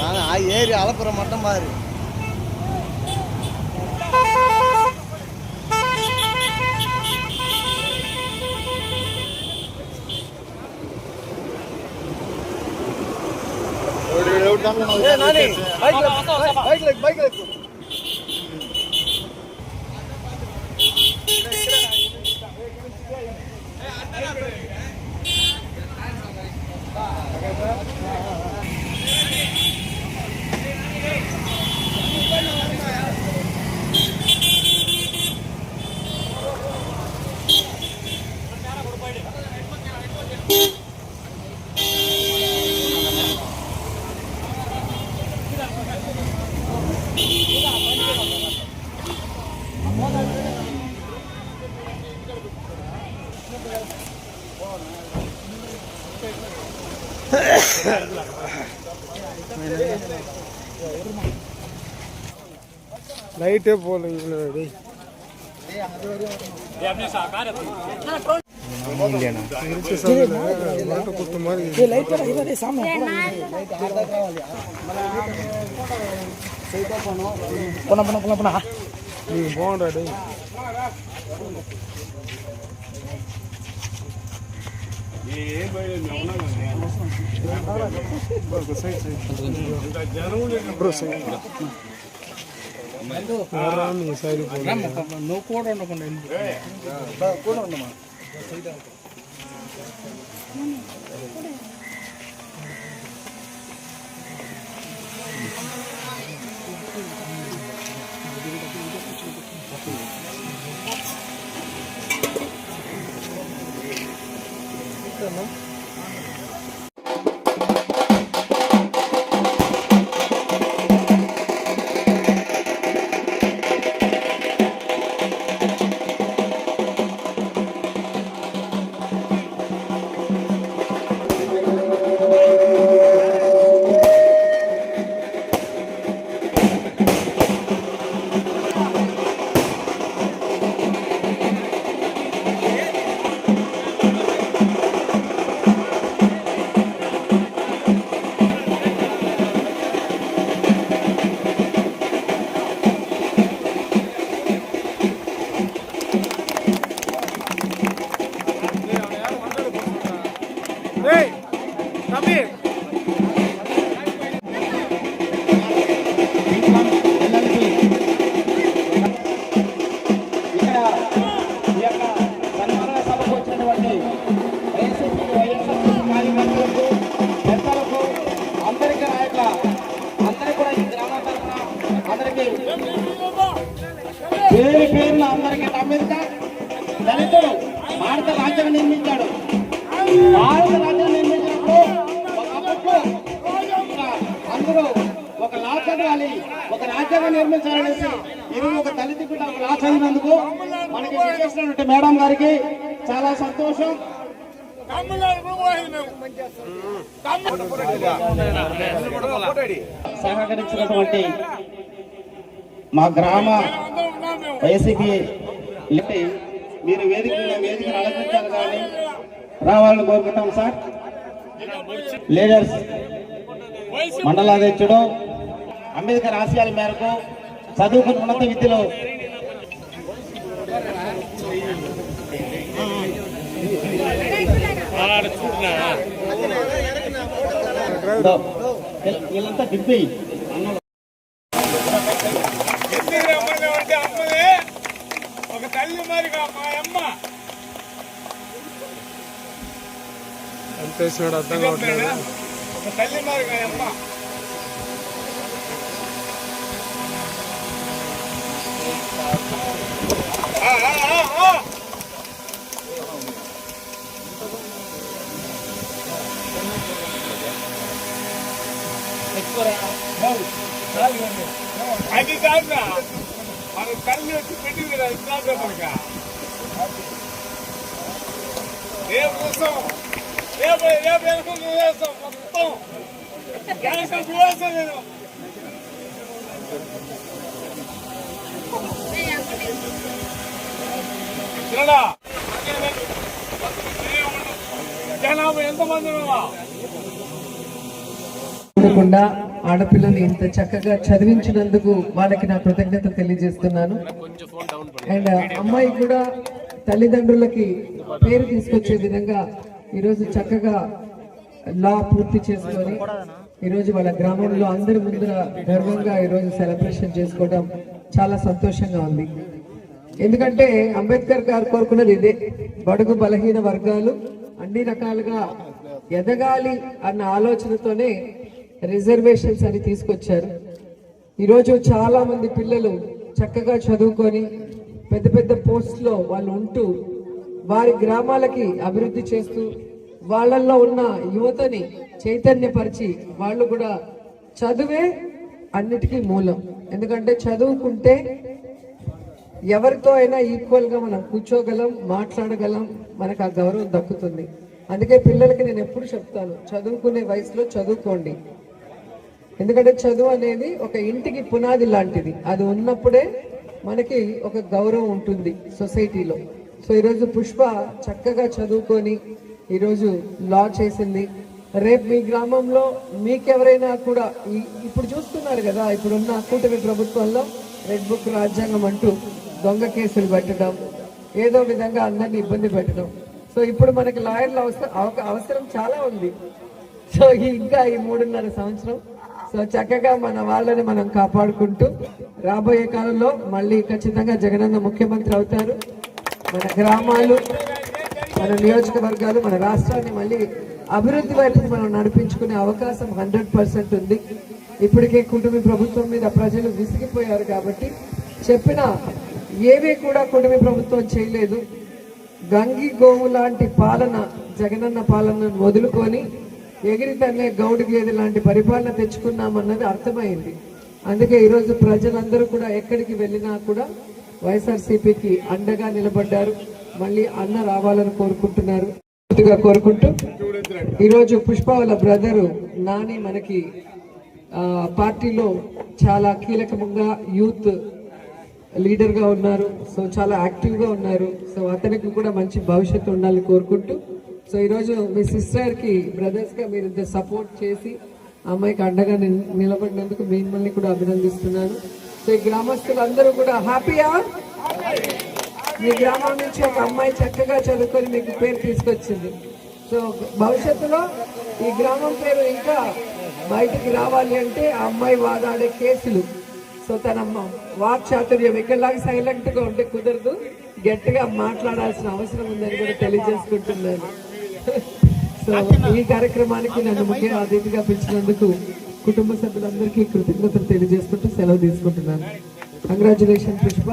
நான் ஏறி அலப்புற மட்டும் பாரு. பைக்ல பைக்ல Beep. லைட்டே போகல இவ்வளோ போன போன போன போனா நீ போண்டா டே ஏன் போய் నువ్వు కూడా ఉండకుండా கூட ఉండమా పేరు పేరున అందరికీ అంబేద్కర్ దళితుడు భారత రాజ్యాంగం నిర్మించాడు. భారత రాజ్యాంగం నిర్మించినప్పుడు ఒకప్పుడు అందరూ ఒక లా చదవాలి ఒక రాజ్యాంగం నిర్మించాలనేసి ఈరోజు ఒక దళిత బిడ్డ ఒక లా చదివినందుకు మనకి చేసినటువంటి మేడం గారికి చాలా సంతోషం. సహకరించినటువంటి మా గ్రామ వైసీపీ మీరు వేదిక వేదికను అలంకరించాలి కానీ రావాలని కోరుకుంటాం సార్. లీడర్స్ మండలాధ్యక్షుడు అంబేద్కర్ ఆశయాల మేరకు చదువుకుని ఉన్నత విద్యలో వీళ్ళంతా దింపి రమ్మన్నామంటే అమ్మలే ఒక తల్లి మరిగా మా అమ్మ. ఒక తల్లి మరిగా అమ్మ. ఆ, ఆ, ఆ, ఆ. అది కాదురా వచ్చి పెట్టింది కదా ఏ కోసం ఏ ఏ మొత్తం నేను జనాభా ఎంతమంది ఉన్నావా ఆడపిల్లని ఇంత చక్కగా చదివించినందుకు వాళ్ళకి నా కృతజ్ఞత తెలియజేస్తున్నాను. అండ్ అమ్మాయి కూడా తల్లిదండ్రులకి పేరు తీసుకొచ్చే విధంగా ఈరోజు చక్కగా లా పూర్తి చేసుకొని ఈరోజు వాళ్ళ గ్రామంలో అందరి ముందర గర్వంగా ఈరోజు సెలబ్రేషన్ చేసుకోవడం చాలా సంతోషంగా ఉంది. ఎందుకంటే అంబేద్కర్ గారు కోరుకున్నది ఇదే బడుగు బలహీన వర్గాలు అన్ని రకాలుగా ఎదగాలి అన్న ఆలోచనతోనే రిజర్వేషన్స్ అని తీసుకొచ్చారు. ఈరోజు చాలా మంది పిల్లలు చక్కగా చదువుకొని పెద్ద పెద్ద పోస్ట్లో వాళ్ళు ఉంటూ వారి గ్రామాలకి అభివృద్ధి చేస్తూ వాళ్ళల్లో ఉన్న యువతని చైతన్యపరిచి వాళ్ళు కూడా చదువే అన్నిటికీ మూలం. ఎందుకంటే చదువుకుంటే ఎవరితో అయినా ఈక్వల్గా మనం కూర్చోగలం మాట్లాడగలం మనకు ఆ గౌరవం దక్కుతుంది. అందుకే పిల్లలకి నేను ఎప్పుడు చెప్తాను చదువుకునే వయసులో చదువుకోండి. ఎందుకంటే చదువు అనేది ఒక ఇంటికి పునాది లాంటిది. అది ఉన్నప్పుడే మనకి ఒక గౌరవం ఉంటుంది సొసైటీలో. సో ఈరోజు పుష్ప చక్కగా చదువుకొని ఈరోజు లా చేసింది. రేపు మీ గ్రామంలో మీకెవరైనా కూడా ఈ- ఇప్పుడు చూస్తున్నారు కదా ఇప్పుడున్న కూటమి ప్రభుత్వంలో రెడ్ బుక్ రాజ్యాంగం అంటూ దొంగ కేసులు పెట్టడం ఏదో విధంగా అందరినీ ఇబ్బంది పెట్టడం. సో ఇప్పుడు మనకి లాయర్ల అవసరం అవసరం చాలా ఉంది. సో ఇంకా ఈ మూడున్నర సంవత్సరం సో చక్కగా మన వాళ్ళని మనం కాపాడుకుంటూ రాబోయే కాలంలో మళ్ళీ ఖచ్చితంగా జగనన్న ముఖ్యమంత్రి అవుతారు. మన గ్రామాలు మన నియోజకవర్గాలు మన రాష్ట్రాన్ని మళ్ళీ అభివృద్ధి వైపు మనం నడిపించుకునే అవకాశం హండ్రెడ్ పర్సెంట్ ఉంది. ఇప్పటికే కుటుంబ ప్రభుత్వం మీద ప్రజలు విసిగిపోయారు కాబట్టి చెప్పిన ఏమీ కూడా కుటుంబ ప్రభుత్వం చేయలేదు. గంగి గోవు లాంటి పాలన జగనన్న పాలనను వదులుకొని ఎగిరి తన్నే గౌడు గేదె లాంటి పరిపాలన తెచ్చుకున్నామన్నది అర్థమైంది. అందుకే ఈరోజు ప్రజలందరూ కూడా ఎక్కడికి వెళ్ళినా కూడా వైఎస్ఆర్సీపీకి అండగా నిలబడ్డారు. మళ్ళీ అన్న రావాలని కోరుకుంటున్నారు. పూర్తిగా కోరుకుంటూ ఈరోజు పుష్ప వాళ్ళ బ్రదరు నాని మనకి పార్టీలో చాలా కీలకంగా యూత్ లీడర్గా ఉన్నారు. సో చాలా యాక్టివ్గా ఉన్నారు. సో అతనికి కూడా మంచి భవిష్యత్తు ఉండాలని కోరుకుంటూ సో ఈరోజు మీ సిస్టర్కి బ్రదర్స్గా మీరు ఇంత సపోర్ట్ చేసి అమ్మాయికి అండగా నిలబడినందుకు మిమ్మల్ని కూడా అభినందిస్తున్నాను. సో ఈ గ్రామస్తులందరూ కూడా హ్యాపీయా? మీ గ్రామం నుంచి ఒక అమ్మాయి చక్కగా చదువుకొని మీకు పేరు తీసుకొచ్చింది. సో భవిష్యత్తులో ఈ గ్రామం పేరు ఇంకా బయటికి రావాలి అంటే ఆ అమ్మాయి వాదాడే కేసులు. సో తన వాక్ చాతుర్యం ఇక్కడలాగా సైలెంట్గా ఉంటే కుదరదు. గట్టిగా మాట్లాడాల్సిన అవసరం ఉందని కూడా తెలియజేసుకుంటున్నాను. సో ఈ కార్యక్రమానికి నన్ను ముఖ్య అతిథిగా పిలిచినందుకు కుటుంబ సభ్యులందరికీ కృతజ్ఞతలు తెలియజేసుకుంటూ సెలవు తీసుకుంటున్నాను. కంగ్రాచులేషన్ పుష్ప